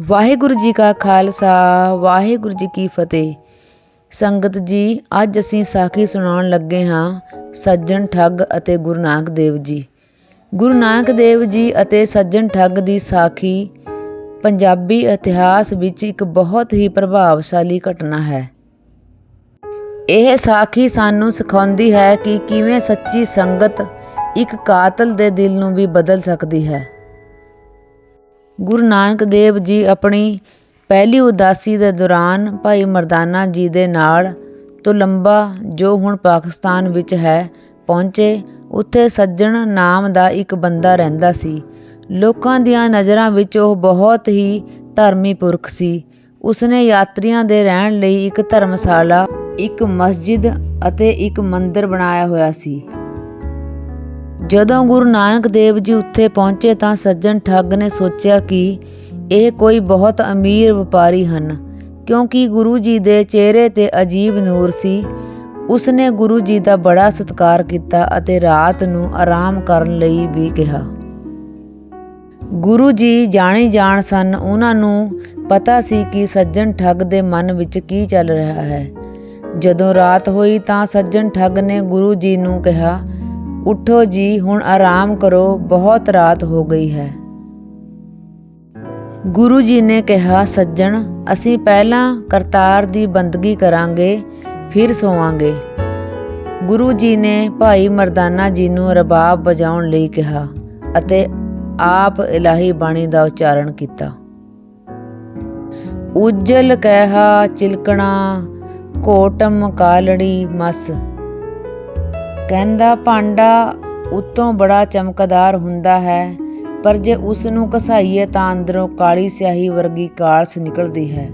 ਵਾਹਿਗੁਰੂ ਜੀ ਕਾ ਖਾਲਸਾ, ਵਾਹਿਗੁਰੂ ਜੀ ਕੀ ਫਤਿਹ। ਸੰਗਤ ਜੀ, ਅੱਜ ਅਸੀਂ ਸਾਖੀ ਸੁਣਾਉਣ ਲੱਗੇ ਹਾਂ ਸੱਜਣ ਠੱਗ ਅਤੇ ਗੁਰੂ ਨਾਨਕ ਦੇਵ ਜੀ। ਗੁਰੂ ਨਾਨਕ ਦੇਵ ਜੀ ਅਤੇ ਸੱਜਣ ਠੱਗ ਦੀ ਸਾਖੀ ਪੰਜਾਬੀ ਇਤਿਹਾਸ ਵਿੱਚ ਇੱਕ ਬਹੁਤ ਹੀ ਪ੍ਰਭਾਵਸ਼ਾਲੀ ਘਟਨਾ ਹੈ। ਇਹ ਸਾਖੀ ਸਾਨੂੰ ਸਿਖਾਉਂਦੀ ਹੈ ਕਿ ਕਿਵੇਂ ਸੱਚੀ ਸੰਗਤ ਇੱਕ ਕਾਤਲ ਦੇ ਦਿਲ ਨੂੰ ਵੀ ਬਦਲ ਸਕਦੀ ਹੈ। ਗੁਰੂ ਨਾਨਕ ਦੇਵ ਜੀ ਆਪਣੀ ਪਹਿਲੀ ਉਦਾਸੀ ਦੇ ਦੌਰਾਨ ਭਾਈ ਮਰਦਾਨਾ ਜੀ ਦੇ ਨਾਲ ਤੁਲੰਬਾ ਜੋ ਹੁਣ ਪਾਕਿਸਤਾਨ ਵਿੱਚ ਹੈ ਪਹੁੰਚੇ, ਉੱਥੇ ਸੱਜਣ ਨਾਮ ਦਾ ਇੱਕ ਬੰਦਾ ਰਹਿੰਦਾ ਸੀ। ਲੋਕਾਂ ਦੀਆਂ ਨਜ਼ਰਾਂ ਵਿੱਚ ਉਹ ਬਹੁਤ ਹੀ ਧਰਮੀ ਪੁਰਖ ਸੀ। ਉਸਨੇ ਯਾਤਰੀਆਂ ਦੇ ਰਹਿਣ ਲਈ ਇੱਕ ਧਰਮਸ਼ਾਲਾ, ਇੱਕ ਮਸਜਿਦ ਅਤੇ ਇੱਕ ਮੰਦਿਰ ਬਣਾਇਆ ਹੋਇਆ ਸੀ। ਜਦੋਂ ਗੁਰੂ ਨਾਨਕ ਦੇਵ ਜੀ ਉੱਥੇ ਪਹੁੰਚੇ ਤਾਂ ਸੱਜਣ ਠੱਗ ਨੇ ਸੋਚਿਆ ਕਿ ਇਹ ਕੋਈ ਬਹੁਤ ਅਮੀਰ ਵਪਾਰੀ ਹਨ, ਕਿਉਂਕਿ ਗੁਰੂ ਜੀ ਦੇ ਚਿਹਰੇ ਤੇ ਅਜੀਬ ਨੂਰ ਸੀ। ਉਸਨੇ ਗੁਰੂ ਜੀ ਦਾ ਬੜਾ ਸਤਿਕਾਰ ਕੀਤਾ ਅਤੇ ਰਾਤ ਨੂੰ ਆਰਾਮ ਕਰਨ ਲਈ ਵੀ ਕਿਹਾ। ਗੁਰੂ ਜੀ ਜਾਣੀ ਜਾਣ ਸਨ, ਉਹਨਾਂ ਨੂੰ ਪਤਾ ਸੀ ਕਿ ਸੱਜਣ ਠੱਗ ਦੇ ਮਨ ਵਿੱਚ ਕੀ ਚੱਲ ਰਿਹਾ ਹੈ। ਜਦੋਂ ਰਾਤ ਹੋਈ ਤਾਂ ਸੱਜਣ ਠੱਗ ਨੇ ਗੁਰੂ ਜੀ ਨੂੰ ਕਿਹਾ ਉਠੋ ਜੀ, ਹੁਣ ਆਰਾਮ ਕਰੋ, ਬਹੁਤ ਰਾਤ ਹੋ ਗਈ ਹੈ। ਗੁਰੂ ਜੀ ਨੇ ਕਿਹਾ, ਸੱਜਣ, ਅਸੀਂ ਪਹਿਲਾਂ ਕਰਤਾਰ ਦੀ ਬੰਦਗੀ ਕਰਾਂਗੇ, ਫਿਰ ਸੋਵਾਂਗੇ। ਗੁਰੂ ਜੀ ਨੇ ਭਾਈ ਮਰਦਾਨਾ ਜੀ ਨੂੰ ਰਬਾਬ ਵਜਾਉਣ ਲਈ ਕਿਹਾ ਅਤੇ ਆਪ ਇਲਾਹੀ ਬਾਣੀ ਦਾ ਉਚਾਰਨ ਕੀਤਾ। ਉਜਲ ਕਹਿਆ ਚਿਲਕਣਾ ਕੋਟਮ ਕਾਲੜੀ ਮਸ। ਕਹਿੰਦਾ, ਭਾਂਡਾ ਉਤੋਂ ਬੜਾ ਚਮਕਦਾਰ ਹੁੰਦਾ ਹੈ, ਪਰ ਜੇ ਉਸ ਨੂੰ ਘਸਾਈਏ ਤਾਂ ਅੰਦਰੋਂ ਕਾਲੀ ਸਿਆਹੀ ਵਰਗੀ ਕਾਲਸ ਨਿਕਲਦੀ ਹੈ।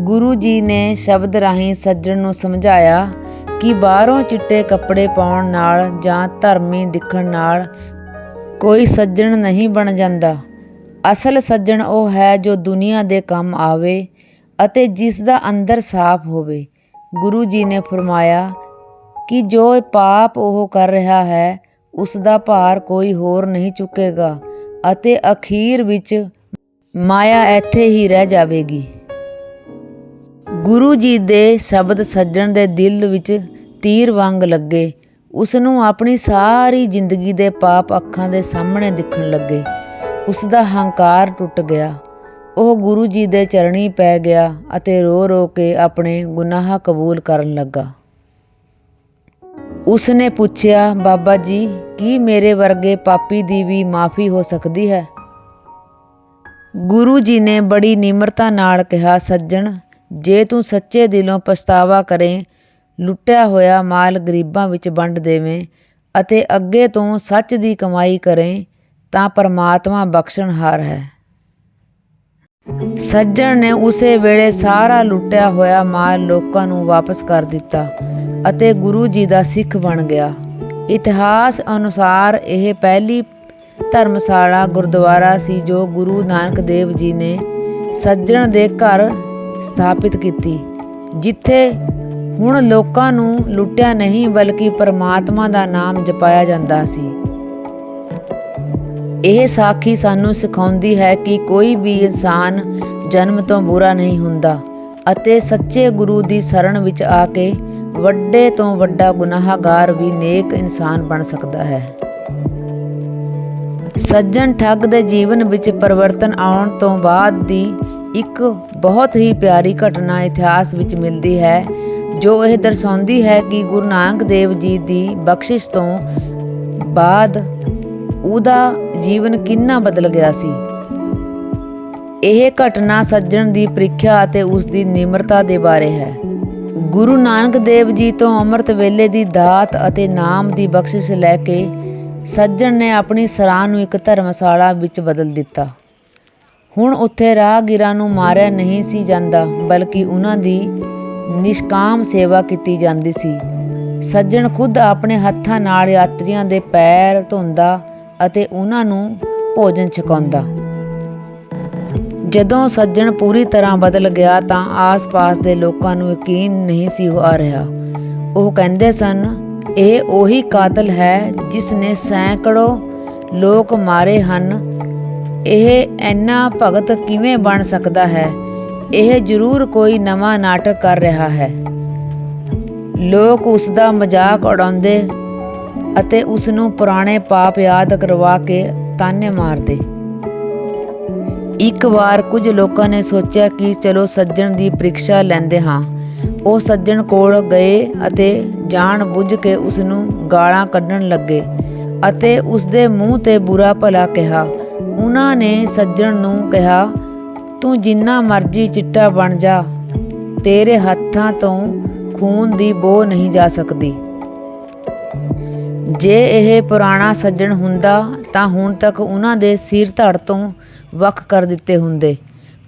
ਗੁਰੂ ਜੀ ਨੇ ਸ਼ਬਦ ਰਾਹੀਂ ਸੱਜਣ ਨੂੰ ਸਮਝਾਇਆ ਕਿ ਬਾਹਰੋਂ ਚਿੱਟੇ ਕੱਪੜੇ ਪਾਉਣ ਨਾਲ ਜਾਂ ਧਰਮੀ ਦਿਖਣ ਨਾਲ ਕੋਈ ਸੱਜਣ ਨਹੀਂ ਬਣ ਜਾਂਦਾ। ਅਸਲ ਸੱਜਣ ਉਹ ਹੈ ਜੋ ਦੁਨੀਆ ਦੇ ਕੰਮ ਆਵੇ ਅਤੇ ਜਿਸ ਦਾ ਅੰਦਰ ਸਾਫ਼ ਹੋਵੇ। ਗੁਰੂ ਜੀ ਨੇ ਫਰਮਾਇਆ ਕਿ ਜੋ ਪਾਪ ਉਹ ਕਰ ਰਿਹਾ ਹੈ, ਉਸ ਦਾ ਭਾਰ ਕੋਈ ਹੋਰ ਨਹੀਂ ਚੁੱਕੇਗਾ ਅਤੇ ਅਖੀਰ ਵਿੱਚ ਮਾਇਆ ਇੱਥੇ ਹੀ ਰਹਿ ਜਾਵੇਗੀ। ਗੁਰੂ ਜੀ ਦੇ ਸ਼ਬਦ ਸੱਜਣ ਦੇ ਦਿਲ ਵਿੱਚ ਤੀਰ ਵਾਂਗ ਲੱਗੇ। ਉਸ ਨੂੰ ਆਪਣੀ ਸਾਰੀ ਜ਼ਿੰਦਗੀ ਦੇ ਪਾਪ ਅੱਖਾਂ ਦੇ ਸਾਹਮਣੇ ਦਿਖਣ ਲੱਗੇ। ਉਸ ਦਾ ਹੰਕਾਰ ਟੁੱਟ ਗਿਆ। ਉਹ ਗੁਰੂ ਜੀ ਦੇ ਚਰਣੀ ਪੈ ਗਿਆ ਅਤੇ ਰੋ ਰੋ ਕੇ ਆਪਣੇ ਗੁਨਾਹ ਕਬੂਲ ਕਰਨ ਲੱਗਾ। ਉਸ ਨੇ ਪੁੱਛਿਆ, ਬਾਬਾ ਜੀ, ਕੀ ਮੇਰੇ ਵਰਗੇ ਪਾਪੀ ਦੀ ਵੀ ਮਾਫੀ ਹੋ ਸਕਦੀ ਹੈ? ਗੁਰੂ ਜੀ ਨੇ ਬੜੀ ਨਿਮਰਤਾ ਨਾਲ ਕਿਹਾ, ਸੱਜਣ, ਜੇ ਤੂੰ ਸੱਚੇ ਦਿਲੋਂ ਪਛਤਾਵਾ ਕਰੇ, ਲੁੱਟਿਆ ਹੋਇਆ ਮਾਲ ਗਰੀਬਾਂ ਵਿੱਚ ਵੰਡ ਦੇਵੇਂ ਅਤੇ ਅੱਗੇ ਤੋਂ ਸੱਚ ਦੀ ਕਮਾਈ ਕਰੇ, ਤਾਂ ਪਰਮਾਤਮਾ ਬਖਸ਼ਣਹਾਰ ਹੈ। ਸੱਜਣ ਨੇ ਉਸੇ ਵੇਲੇ ਸਾਰਾ ਲੁੱਟਿਆ ਹੋਇਆ ਮਾਲ ਲੋਕਾਂ ਨੂੰ ਵਾਪਸ ਕਰ ਦਿੱਤਾ। ਅਤੇ ਗੁਰੂ ਜੀ ਦਾ ਸਿੱਖ ਬਣ ਗਿਆ। ਇਤਿਹਾਸ ਅਨੁਸਾਰ ਇਹ ਪਹਿਲੀ ਧਰਮਸ਼ਾਲਾ ਗੁਰਦੁਆਰਾ ਸੀ ਜੋ ਗੁਰੂ ਨਾਨਕ ਦੇਵ ਜੀ ਨੇ ਸੱਜਣ ਦੇ ਘਰ ਸਥਾਪਿਤ ਕੀਤੀ, ਜਿੱਥੇ ਹੁਣ ਲੋਕਾਂ ਨੂੰ ਲੁੱਟਿਆ ਨਹੀਂ ਬਲਕਿ ਪਰਮਾਤਮਾ ਦਾ ਨਾਮ ਜਪਾਇਆ ਜਾਂਦਾ ਸੀ। ਇਹ ਸਾਖੀ ਸਾਨੂੰ ਸਿਖਾਉਂਦੀ ਹੈ ਕਿ ਕੋਈ ਵੀ ਇਨਸਾਨ ਜਨਮ ਤੋਂ ਬੁਰਾ ਨਹੀਂ ਹੁੰਦਾ ਅਤੇ ਸੱਚੇ ਗੁਰੂ ਦੀ ਸਰਨ ਵਿੱਚ ਆ ਕੇ ਵੱਡੇ ਤੋਂ ਵੱਡਾ ਗੁਨਾਹਗਾਰ ਵੀ ਨੇਕ ਇਨਸਾਨ ਬਣ ਸਕਦਾ ਹੈ। ਸੱਜਣ ਠੱਗ ਦੇ ਜੀਵਨ ਵਿੱਚ ਪਰਿਵਰਤਨ ਆਉਣ ਤੋਂ ਬਾਅਦ ਦੀ ਇੱਕ ਬਹੁਤ ਹੀ ਪਿਆਰੀ ਘਟਨਾ ਇਤਿਹਾਸ ਵਿੱਚ ਮਿਲਦੀ ਹੈ, ਜੋ ਇਹ ਦਰਸਾਉਂਦੀ ਹੈ ਕਿ ਗੁਰੂ ਨਾਨਕ ਦੇਵ ਜੀ ਦੀ ਬਖਸ਼ਿਸ਼ ਤੋਂ ਬਾਅਦ ਉਹਦਾ ਜੀਵਨ ਕਿੰਨਾ ਬਦਲ ਗਿਆ ਸੀ। ਇਹ ਘਟਨਾ ਸੱਜਣ ਦੀ ਪ੍ਰੀਖਿਆ ਅਤੇ ਉਸ ਦੀ ਨਿਮਰਤਾ ਦੇ ਬਾਰੇ ਹੈ। ਗੁਰੂ ਨਾਨਕ ਦੇਵ ਜੀ ਤੋਂ ਅੰਮ੍ਰਿਤ ਵੇਲੇ ਦੀ ਦਾਤ ਅਤੇ ਨਾਮ ਦੀ ਬਖਸ਼ਿਸ਼ ਲੈ ਕੇ ਸੱਜਣ ਨੇ ਆਪਣੀ ਸਰਾਂ ਨੂੰ ਇੱਕ ਧਰਮਸ਼ਾਲਾ ਵਿੱਚ ਬਦਲ ਦਿੱਤਾ। ਹੁਣ ਉੱਥੇ ਰਾਹਗੀਰਾਂ ਨੂੰ ਮਾਰਿਆ ਨਹੀਂ ਸੀ ਜਾਂਦਾ, ਬਲਕਿ ਉਹਨਾਂ ਦੀ ਨਿਸ਼ਕਾਮ ਸੇਵਾ ਕੀਤੀ ਜਾਂਦੀ ਸੀ। ਸੱਜਣ ਖੁਦ ਆਪਣੇ ਹੱਥਾਂ ਨਾਲ ਯਾਤਰੀਆਂ ਦੇ ਪੈਰ ਧੋਂਦਾ ਅਤੇ ਉਹਨਾਂ ਨੂੰ ਭੋਜਨ ਛਕਾਉਂਦਾ। ਜਦੋਂ ਸੱਜਣ ਪੂਰੀ ਤਰ੍ਹਾਂ ਬਦਲ ਗਿਆ ਤਾਂ ਆਸ-ਪਾਸ ਦੇ ਲੋਕਾਂ ਨੂੰ ਯਕੀਨ ਨਹੀਂ ਸੀ ਹੋ ਆ ਰਿਹਾ। ਉਹ ਕਹਿੰਦੇ ਸਨ, ਇਹ ਉਹੀ ਕਾਤਲ ਹੈ ਜਿਸ ਨੇ ਸੈਂਕੜੋ ਲੋਕ ਮਾਰੇ ਹਨ। ਇਹ ਇੰਨਾ ਭਗਤ ਕਿਵੇਂ ਬਣ ਸਕਦਾ ਹੈ? ਇਹ ਜ਼ਰੂਰ ਕੋਈ ਨਵਾਂ ਨਾਟਕ ਕਰ ਰਿਹਾ ਹੈ। ਲੋਕ ਉਸ ਦਾ ਮਜ਼ਾਕ ਉਡਾਉਂਦੇ ਅਤੇ ਉਸ ਨੂੰ ਪੁਰਾਣੇ ਪਾਪ ਯਾਦ ਕਰਵਾ ਕੇ ਤਾਨੇ ਮਾਰਦੇ। ਇੱਕ ਵਾਰ ਕੁਝ ਲੋਕਾਂ ਨੇ ਸੋਚਿਆ ਕਿ ਚਲੋ ਸੱਜਣ ਦੀ ਪ੍ਰੀਖਿਆ ਲੈਂਦੇ ਹਾਂ। ਉਹ ਸੱਜਣ ਕੋਲ ਗਏ ਅਤੇ ਜਾਣ ਬੁੱਝ ਕੇ ਉਸ ਨੂੰ ਗਾਲਾਂ ਕੱਢਣ ਲੱਗੇ ਅਤੇ ਉਸ ਦੇ ਮੂੰਹ ਤੇ ਬੁਰਾ ਭਲਾ ਕਿਹਾ। ਉਹਨਾਂ ਨੇ ਸੱਜਣ ਨੂੰ ਕਿਹਾ, ਤੂੰ ਜਿੰਨਾ ਮਰਜ਼ੀ ਚਿੱਟਾ ਬਣ ਜਾ, ਤੇਰੇ ਹੱਥਾਂ ਤੋਂ ਖੂਨ ਦੀ ਬੋ ਨਹੀਂ ਜਾ ਸਕਦੀ। ਜੇ ਇਹ ਪੁਰਾਣਾ ਸੱਜਣ ਹੁੰਦਾ ਤਾਂ ਹੁਣ ਤੱਕ ਉਹਨਾਂ ਦੇ ਸਿਰ ਧੜ ਤੋਂ ਵੱਖ ਕਰ ਦਿੱਤੇ ਹੁੰਦੇ।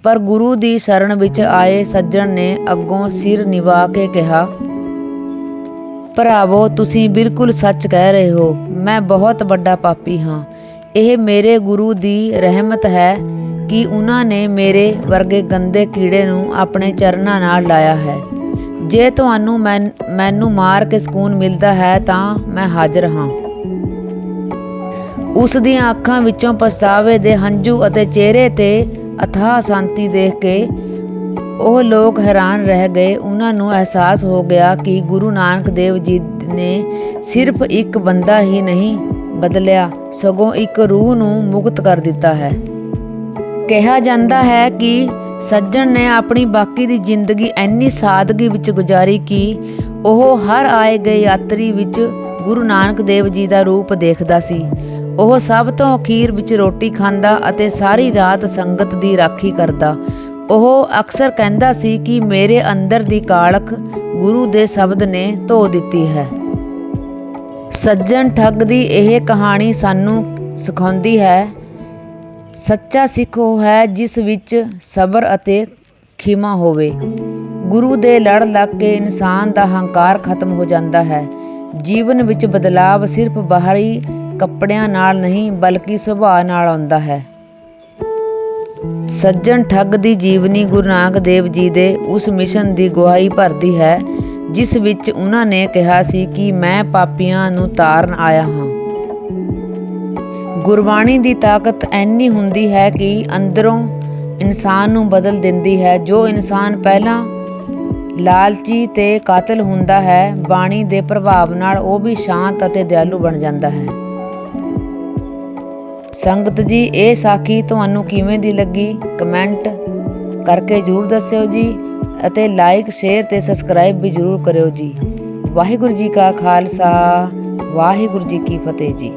ਪਰ ਗੁਰੂ ਦੀ ਸ਼ਰਨ ਵਿੱਚ ਆਏ ਸੱਜਣ ਨੇ ਅੱਗੋਂ ਸਿਰ ਨਿਵਾ ਕੇ ਕਿਹਾ, ਭਰਾਵੋ, ਤੁਸੀਂ ਬਿਲਕੁਲ ਸੱਚ ਕਹਿ ਰਹੇ ਹੋ। ਮੈਂ ਬਹੁਤ ਵੱਡਾ ਪਾਪੀ ਹਾਂ। ਇਹ ਮੇਰੇ ਗੁਰੂ ਦੀ ਰਹਿਮਤ ਹੈ ਕਿ ਉਹਨਾਂ ਨੇ ਮੇਰੇ ਵਰਗੇ ਗੰਦੇ ਕੀੜੇ ਨੂੰ ਆਪਣੇ ਚਰਨਾਂ ਨਾਲ ਲਾਇਆ ਹੈ। ਜੇ ਤੁਹਾਨੂੰ ਮੈਨ- ਮੈਨੂੰ ਮਾਰ ਕੇ ਸਕੂਨ ਮਿਲਦਾ ਹੈ ਤਾਂ ਮੈਂ ਹਾਜ਼ਰ ਹਾਂ। ਉਸ ਦੀਆਂ ਅੱਖਾਂ ਵਿੱਚੋਂ ਪਛਤਾਵੇ ਦੇ ਹੰਝੂ ਅਤੇ ਚਿਹਰੇ ਤੇ ਅਥਾਹ ਸ਼ਾਂਤੀ ਦੇਖ ਕੇ ਉਹ ਲੋਕ ਹੈਰਾਨ ਰਹਿ ਗਏ। ਉਹਨਾਂ ਨੂੰ ਅਹਿਸਾਸ ਹੋ ਗਿਆ ਕਿ ਗੁਰੂ ਨਾਨਕ ਦੇਵ ਜੀ ਨੇ ਸਿਰਫ ਇੱਕ ਬੰਦਾ ਹੀ ਨਹੀਂ ਬਦਲਿਆ, ਸਗੋਂ ਇੱਕ ਰੂਹ ਨੂੰ ਮੁਕਤ ਕਰ ਦਿੱਤਾ ਹੈ। ਕਿਹਾ ਜਾਂਦਾ ਹੈ ਕਿ ਸੱਜਣ ਨੇ ਆਪਣੀ ਬਾਕੀ ਦੀ ਜ਼ਿੰਦਗੀ ਇੰਨੀ ਸਾਦਗੀ ਵਿੱਚ ਗੁਜ਼ਾਰੀ ਕਿ, ਉਹ ਹਰ ਆਏ ਗਏ ਯਾਤਰੀ ਵਿੱਚ ਗੁਰੂ ਨਾਨਕ ਦੇਵ ਜੀ ਦਾ ਰੂਪ ਦੇਖਦਾ ਸੀ। ਉਹ ਸਭ ਤੋਂ ਅਖੀਰ ਵਿੱਚ ਰੋਟੀ ਖਾਂਦਾ ਅਤੇ ਸਾਰੀ ਰਾਤ ਸੰਗਤ ਦੀ ਰਾਖੀ ਕਰਦਾ। ਉਹ ਅਕਸਰ ਕਹਿੰਦਾ ਸੀ ਕਿ ਮੇਰੇ ਅੰਦਰ ਦੀ ਕਾਲਖ ਗੁਰੂ ਦੇ ਸ਼ਬਦ ਨੇ ਧੋ ਦਿੱਤੀ ਹੈ। ਸੱਜਣ ਠੱਗ ਦੀ ਇਹ ਕਹਾਣੀ ਸਾਨੂੰ ਸਿਖਾਉਂਦੀ ਹੈ ਸੱਚਾ ਸਿੱਖ ਉਹ ਹੈ ਜਿਸ ਵਿੱਚ ਸਬਰ ਅਤੇ ਖਿਮਾ ਹੋਵੇ। ਗੁਰੂ ਦੇ ਲੜ ਲੱਗ ਕੇ ਇਨਸਾਨ ਦਾ ਹੰਕਾਰ ਖਤਮ ਹੋ ਜਾਂਦਾ ਹੈ। ਜੀਵਨ ਵਿੱਚ ਬਦਲਾਵ ਸਿਰਫ ਬਾਹਰੀ ਕੱਪੜਿਆਂ ਨਾਲ ਨਹੀਂ, ਬਲਕਿ ਸੁਭਾਅ ਨਾਲ ਆਉਂਦਾ ਹੈ। ਸੱਜਣ ਠੱਗ ਦੀ ਜੀਵਨੀ ਗੁਰੂ ਨਾਨਕ ਦੇਵ ਜੀ ਦੇ ਉਸ ਮਿਸ਼ਨ ਦੀ ਗਵਾਹੀ ਭਰਦੀ ਹੈ, ਜਿਸ ਵਿੱਚ ਉਹਨਾਂ ਨੇ ਕਿਹਾ ਸੀ ਕਿ ਮੈਂ ਪਾਪੀਆਂ ਨੂੰ ਤਾਰਨ ਆਇਆ ਹਾਂ। ਗੁਰਬਾਣੀ ਦੀ ਤਾਕਤ ਐਨੀ ਹੁੰਦੀ ਹੈ ਕਿ ਅੰਦਰੋਂ ਇਨਸਾਨ ਨੂੰ ਬਦਲ ਦਿੰਦੀ ਹੈ। ਜੋ ਇਨਸਾਨ ਪਹਿਲਾਂ ਲਾਲਚੀ ਤੇ ਕਾਤਲ ਹੁੰਦਾ ਹੈ, ਬਾਣੀ ਦੇ ਪ੍ਰਭਾਵ ਨਾਲ ਉਹ ਵੀ ਸ਼ਾਂਤ ਅਤੇ ਦਿਆਲੂ ਬਣ ਜਾਂਦਾ ਹੈ। ਸੰਗਤ ਜੀ, ਇਹ ਸਾਖੀ ਤੁਹਾਨੂੰ ਕਿਵੇਂ ਦੀ ਲੱਗੀ? ਕਮੈਂਟ ਕਰਕੇ ਜਰੂਰ ਦੱਸਿਓ ਜੀ ਅਤੇ ਲਾਈਕ, ਸ਼ੇਅਰ ਤੇ ਸਬਸਕ੍ਰਾਈਬ ਵੀ ਜਰੂਰ ਕਰਿਓ ਜੀ। ਵਾਹਿਗੁਰੂ ਜੀ ਕਾ ਖਾਲਸਾ, ਵਾਹਿਗੁਰੂ ਜੀ ਕੀ ਫਤਿਹ ਜੀ।